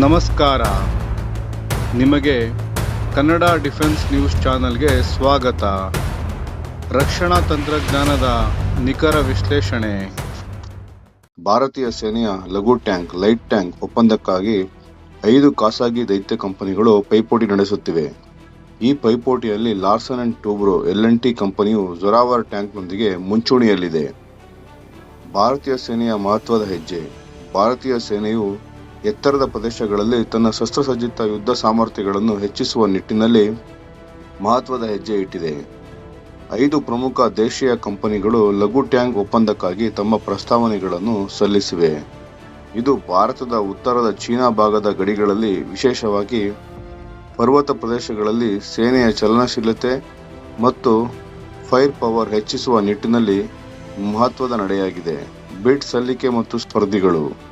ನಮಸ್ಕಾರ. ನಿಮಗೆ Kannada defence news ಚಾನಲ್ಗೆ ಸ್ವಾಗತ. ರಕ್ಷಣಾ ತಂತ್ರಜ್ಞಾನದ ನಿಖರ ವಿಶ್ಲೇಷಣೆ. ಭಾರತೀಯ ಸೇನೆಯ ಲಘು ಟ್ಯಾಂಕ್, ಲೈಟ್ ಟ್ಯಾಂಕ್ ಒಪ್ಪಂದಕ್ಕಾಗಿ ಐದು ಖಾಸಗಿ ದೈತ್ಯ ಕಂಪನಿಗಳು ಪೈಪೋಟಿ ನಡೆಸುತ್ತಿವೆ. ಈ ಪೈಪೋಟಿಯಲ್ಲಿ Larsen and Toubro L N T ಕಂಪನಿಯು ಜೊರಾವರ್ ಟ್ಯಾಂಕ್ನೊಂದಿಗೆ ಮುಂಚೂಣಿಯಲ್ಲಿದೆ. ಭಾರತೀಯ ಸೇನೆಯ ಮಹತ್ವದ ಹೆಜ್ಜೆ. ಭಾರತೀಯ ಸೇನೆಯು ಎತ್ತರದ ಪ್ರದೇಶಗಳಲ್ಲಿ ತನ್ನ ಶಸ್ತ್ರಸಜ್ಜಿತ ಯುದ್ಧ ಸಾಮರ್ಥ್ಯಗಳನ್ನು ಹೆಚ್ಚಿಸುವ ನಿಟ್ಟಿನಲ್ಲಿ ಮಹತ್ವದ ಹೆಜ್ಜೆ ಇಟ್ಟಿದೆ. ಐದು ಪ್ರಮುಖ ದೇಶೀಯ ಕಂಪನಿಗಳು ಲಘು ಟ್ಯಾಂಕ್ ಒಪ್ಪಂದಕ್ಕಾಗಿ ತಮ್ಮ ಪ್ರಸ್ತಾವನೆಗಳನ್ನು ಸಲ್ಲಿಸಿವೆ. ಇದು ಭಾರತದ ಉತ್ತರದ ಚೀನಾ ಭಾಗದ ಗಡಿಗಳಲ್ಲಿ ವಿಶೇಷವಾಗಿ ಪರ್ವತ ಪ್ರದೇಶಗಳಲ್ಲಿ ಸೇನೆಯ ಚಲನಶೀಲತೆ ಮತ್ತು ಫೈರ್ ಪವರ್ ಹೆಚ್ಚಿಸುವ ನಿಟ್ಟಿನಲ್ಲಿ ಮಹತ್ವದ ನಡೆಯಾಗಿದೆ. ಬಿಡ್ ಸಲ್ಲಿಕೆ ಮತ್ತು ಸ್ಪರ್ಧಿಗಳು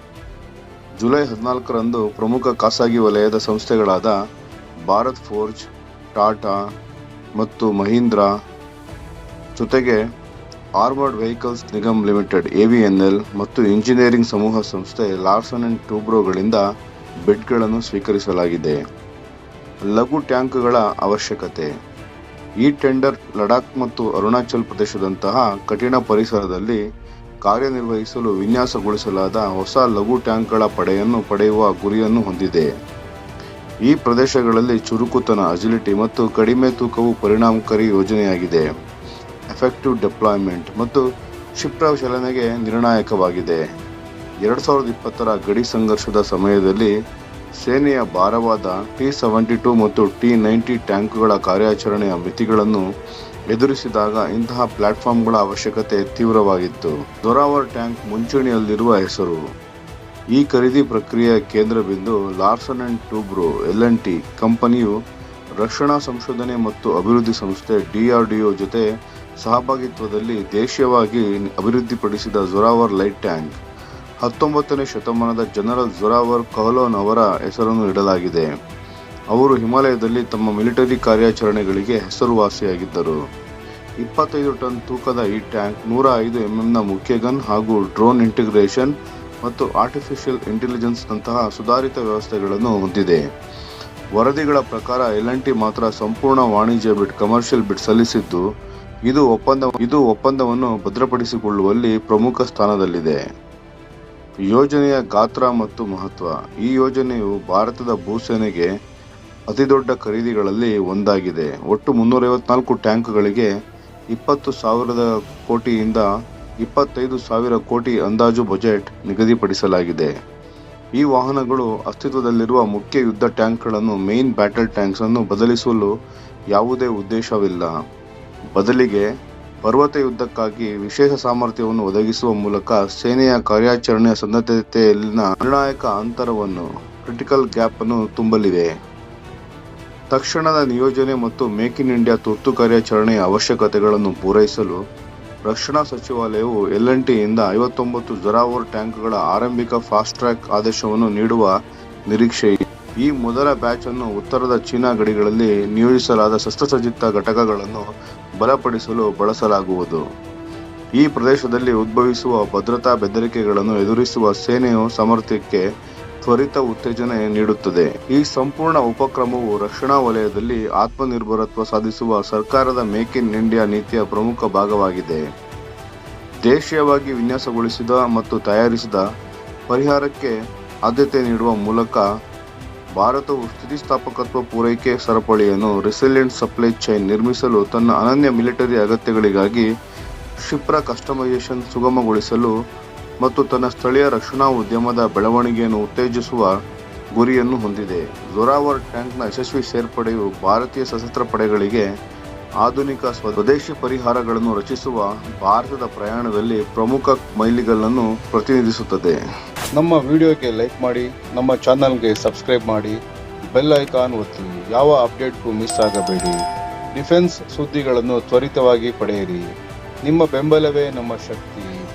ಜುಲೈ ಹದಿನಾಲ್ಕರಂದು ಪ್ರಮುಖ ಖಾಸಗಿ ವಲಯದ ಸಂಸ್ಥೆಗಳಾದ ಭಾರತ್ ಫೋರ್ಜ್, ಟಾಟಾ ಮತ್ತು ಮಹೀಂದ್ರಾ ಜೊತೆಗೆ armoured vehicles Nigam limited, A V N L ಮತ್ತು ಇಂಜಿನಿಯರಿಂಗ್ ಸಮೂಹ ಸಂಸ್ಥೆ ಲಾರ್ಸನ್ ಅಂಡ್ ಟೂಬ್ರೋಗಳಿಂದ ಬೆಡ್ಗಳನ್ನು ಸ್ವೀಕರಿಸಲಾಗಿದೆ. ಲಘು ಟ್ಯಾಂಕ್ಗಳ ಅವಶ್ಯಕತೆ. ಈ ಟೆಂಡರ್ ಲಡಾಖ್ ಮತ್ತು ಅರುಣಾಚಲ್ ಪ್ರದೇಶದಂತಹ ಕಠಿಣ ಪರಿಸರದಲ್ಲಿ ಕಾರ್ಯನಿರ್ವಹಿಸಲು ವಿನ್ಯಾಸಗೊಳಿಸಲಾದ ಹೊಸ ಲಘು ಟ್ಯಾಂಕ್ಗಳ ಪಡೆಯನ್ನು ಪಡೆಯುವ ಗುರಿಯನ್ನು ಹೊಂದಿದೆ. ಈ ಪ್ರದೇಶಗಳಲ್ಲಿ ಚುರುಕುತನ, ಅಜಿಲಿಟಿ ಮತ್ತು ಕಡಿಮೆ ತೂಕವು ಪರಿಣಾಮಕಾರಿ ಯೋಜನೆಯಾಗಿದೆ. ಎಫೆಕ್ಟಿವ್ ಡೆಪ್ಲಾಯ್ಮೆಂಟ್ ಮತ್ತು ಕ್ಷಿಪ್ರ ಚಲನೆಗೆ ನಿರ್ಣಾಯಕವಾಗಿದೆ. ಎರಡು ಸಾವಿರದ ಇಪ್ಪತ್ತರ ಗಡಿ ಸಂಘರ್ಷದ ಸಮಯದಲ್ಲಿ ಸೇನೆಯ ಭಾರವಾದ ಟಿ ಸೆವೆಂಟಿ ಟೂ ಮತ್ತು ಟಿ ನೈಂಟಿ ಟ್ಯಾಂಕ್ಗಳ ಕಾರ್ಯಾಚರಣೆಯ ಮಿತಿಗಳನ್ನು ಎದುರಿಸಿದಾಗ ಇಂತಹ ಪ್ಲಾಟ್ಫಾರ್ಮ್ಗಳ ಅವಶ್ಯಕತೆ ತೀವ್ರವಾಗಿತ್ತು. ದೊರಾವರ್ ಟ್ಯಾಂಕ್ ಮುಂಚೂಣಿಯಲ್ಲಿರುವ ಹೆಸರು. ಈ ಖರೀದಿ ಪ್ರಕ್ರಿಯೆಯ ಕೇಂದ್ರ ಬಿಂದು Larsen and Toubro L N T ಕಂಪನಿಯು ರಕ್ಷಣಾ ಸಂಶೋಧನೆ ಮತ್ತು ಅಭಿವೃದ್ಧಿ ಸಂಸ್ಥೆ ಡಿಆರ್ಡಿಒ ಜೊತೆ ಸಹಭಾಗಿತ್ವದಲ್ಲಿ ದೇಶೀಯವಾಗಿ ಅಭಿವೃದ್ಧಿಪಡಿಸಿದ ಜೊರಾವರ್ ಲೈಟ್ ಟ್ಯಾಂಕ್. ಹತ್ತೊಂಬತ್ತನೇ ಶತಮಾನದ ಜನರಲ್ ಜೊರಾವರ್ ಕಹಲೋನ್ ಅವರ ಹೆಸರನ್ನು ಇಡಲಾಗಿದೆ. ಅವರು ಹಿಮಾಲಯದಲ್ಲಿ ತಮ್ಮ ಮಿಲಿಟರಿ ಕಾರ್ಯಾಚರಣೆಗಳಿಗೆ ಹೆಸರುವಾಸಿಯಾಗಿದ್ದರು. ಇಪ್ಪತ್ತೈದು ಟನ್ ತೂಕದ ಈ ಟ್ಯಾಂಕ್ ನೂರ ಐದು ಎಂಎಂನ ಮುಖ್ಯ ಗನ್ ಹಾಗೂ ಡ್ರೋನ್ ಇಂಟಿಗ್ರೇಷನ್ ಮತ್ತು ಆರ್ಟಿಫಿಷಿಯಲ್ ಇಂಟೆಲಿಜೆನ್ಸ್ನಂತಹ ಸುಧಾರಿತ ವ್ಯವಸ್ಥೆಗಳನ್ನು ಹೊಂದಿದೆ. ವರದಿಗಳ ಪ್ರಕಾರ ಎಲ್ ಟಿ ಮಾತ್ರ ಸಂಪೂರ್ಣ ವಾಣಿಜ್ಯ ಬಿಟ್, ಕಮರ್ಷಿಯಲ್ ಬಿಟ್ ಸಲ್ಲಿಸಿದ್ದು, ಇದು ಒಪ್ಪಂದ, ಇದು ಒಪ್ಪಂದವನ್ನು ಭದ್ರಪಡಿಸಿಕೊಳ್ಳುವಲ್ಲಿ ಪ್ರಮುಖ ಸ್ಥಾನದಲ್ಲಿದೆ. ಯೋಜನೆಯ ಗಾತ್ರ ಮತ್ತು ಮಹತ್ವ. ಈ ಯೋಜನೆಯು ಭಾರತದ ಭೂಸೇನೆಗೆ ಅತಿದೊಡ್ಡ ಖರೀದಿಗಳಲ್ಲಿ ಒಂದಾಗಿದೆ. ಒಟ್ಟು ಮುನ್ನೂರೈವತ್ನಾಲ್ಕು ಟ್ಯಾಂಕ್ಗಳಿಗೆ ಇಪ್ಪತ್ತು ಸಾವಿರದ ಕೋಟಿಯಿಂದ ಇಪ್ಪತ್ತೈದು ಸಾವಿರ ಕೋಟಿ ಅಂದಾಜು ಬಜೆಟ್ ನಿಗದಿಪಡಿಸಲಾಗಿದೆ. ಈ ವಾಹನಗಳು ಅಸ್ತಿತ್ವದಲ್ಲಿರುವ ಮುಖ್ಯ ಯುದ್ಧ ಟ್ಯಾಂಕ್ಗಳನ್ನು, ಮೇನ್ ಬ್ಯಾಟಲ್ ಟ್ಯಾಂಕ್ಸ್ ಅನ್ನು ಬದಲಿಸಲು ಯಾವುದೇ ಉದ್ದೇಶವಿಲ್ಲ. ಬದಲಿಗೆ ಪರ್ವತ ಯುದ್ಧಕ್ಕಾಗಿ ವಿಶೇಷ ಸಾಮರ್ಥ್ಯವನ್ನು ಒದಗಿಸುವ ಮೂಲಕ ಸೇನೆಯ ಕಾರ್ಯಾಚರಣೆಯ ಸನ್ನದ್ಧತೆಯಲ್ಲಿನ ನಿರ್ಣಾಯಕ ಅಂತರವನ್ನು, ಕ್ರಿಟಿಕಲ್ ಗ್ಯಾಪ್ ಅನ್ನು ತುಂಬಲಿವೆ. ತಕ್ಷಣದ ನಿಯೋಜನೆ ಮತ್ತು ಮೇಕ್ ಇನ್ ಇಂಡಿಯಾ ತುರ್ತು ಕಾರ್ಯಾಚರಣೆಯ ಅವಶ್ಯಕತೆಗಳನ್ನು ಪೂರೈಸಲು ರಕ್ಷಣಾ ಸಚಿವಾಲಯವು ಎಲ್ ಎನ್ ಟಿಯಿಂದ ಐವತ್ತೊಂಬತ್ತು ಜೊರಾವೋರ್ ಟ್ಯಾಂಕ್ಗಳ ಆರಂಭಿಕ ಫಾಸ್ಟ್ ಟ್ರ್ಯಾಕ್ ಆದೇಶವನ್ನು ನೀಡುವ ನಿರೀಕ್ಷೆ. ಈ ಮೊದಲ ಬ್ಯಾಚ್ ಅನ್ನು ಉತ್ತರದ ಚೀನಾ ಗಡಿಗಳಲ್ಲಿ ನಿಯೋಜಿಸಲಾದ ಶಸ್ತ್ರಸಜ್ಜಿತ ಘಟಕಗಳನ್ನು ಬಲಪಡಿಸಲು ಬಳಸಲಾಗುವುದು ಈ ಪ್ರದೇಶದಲ್ಲಿ ಉದ್ಭವಿಸುವ ಭದ್ರತಾ ಬೆದರಿಕೆಗಳನ್ನು ಎದುರಿಸುವ ಸೇನೆಯು ಸಾಮರ್ಥ್ಯಕ್ಕೆ ತ್ವರಿತ ಉತ್ತೇಜನ ನೀಡುತ್ತದೆ. ಈ ಸಂಪೂರ್ಣ ಉಪಕ್ರಮವು ರಕ್ಷಣಾ ವಲಯದಲ್ಲಿ ಆತ್ಮನಿರ್ಭರತ್ವ ಸಾಧಿಸುವ ಸರ್ಕಾರದ ಮೇಕ್ ಇನ್ ಇಂಡಿಯಾ ನೀತಿಯ ಪ್ರಮುಖ ಭಾಗವಾಗಿದೆ. ದೇಶೀಯವಾಗಿ ವಿನ್ಯಾಸಗೊಳಿಸಿದ ಮತ್ತು ತಯಾರಿಸಿದ ಪರಿಹಾರಕ್ಕೆ ಆದ್ಯತೆ ನೀಡುವ ಮೂಲಕ ಭಾರತವು ಸ್ಥಿತಿಸ್ಥಾಪಕತ್ವ ಪೂರೈಕೆ ಸರಪಳಿಯನ್ನು ರೆಸಿಲಿಯಂಟ್ ಸಪ್ಲೈ ಚೈನ್ ನಿರ್ಮಿಸಲು ತನ್ನ ಅನನ್ಯ ಮಿಲಿಟರಿ ಅಗತ್ಯಗಳಿಗಾಗಿ ಕ್ಷಿಪ್ರ ಕಸ್ಟಮೈಸೇಷನ್ ಸುಗಮಗೊಳಿಸಲು ಮತ್ತು ತನ್ನ ಸ್ಥಳೀಯ ರಕ್ಷಣಾ ಉದ್ಯಮದ ಬೆಳವಣಿಗೆಯನ್ನು ಉತ್ತೇಜಿಸುವ ಗುರಿಯನ್ನು ಹೊಂದಿದೆ. ಜೊರಾವರ್ ಟ್ಯಾಂಕ್ನ ಯಶಸ್ವಿ ಸೇರ್ಪಡೆಯು ಭಾರತೀಯ ಸಶಸ್ತ್ರ ಪಡೆಗಳಿಗೆ ಆಧುನಿಕ ಸ್ವದೇಶಿ ಪರಿಹಾರಗಳನ್ನು ರಚಿಸುವ ಭಾರತದ ಪ್ರಯಾಣದಲ್ಲಿ ಪ್ರಮುಖ ಮೈಲಿಗಲ್ಲನ್ನು ಪ್ರತಿನಿಧಿಸುತ್ತದೆ. ನಮ್ಮ ವಿಡಿಯೋಗೆ ಲೈಕ್ ಮಾಡಿ, ನಮ್ಮ ಚಾನಲ್ಗೆ ಸಬ್ಸ್ಕ್ರೈಬ್ ಮಾಡಿ, ಬೆಲ್ ಐಕಾನ್ ಒತ್ತಿ, ಯಾವ ಅಪ್ಡೇಟ್ಗೂ ಮಿಸ್ ಆಗಬೇಡಿ. ಡಿಫೆನ್ಸ್ ಸುದ್ದಿಗಳನ್ನು ತ್ವರಿತವಾಗಿ ಪಡೆಯಿರಿ. ನಿಮ್ಮ ಬೆಂಬಲವೇ ನಮ್ಮ ಶಕ್ತಿ.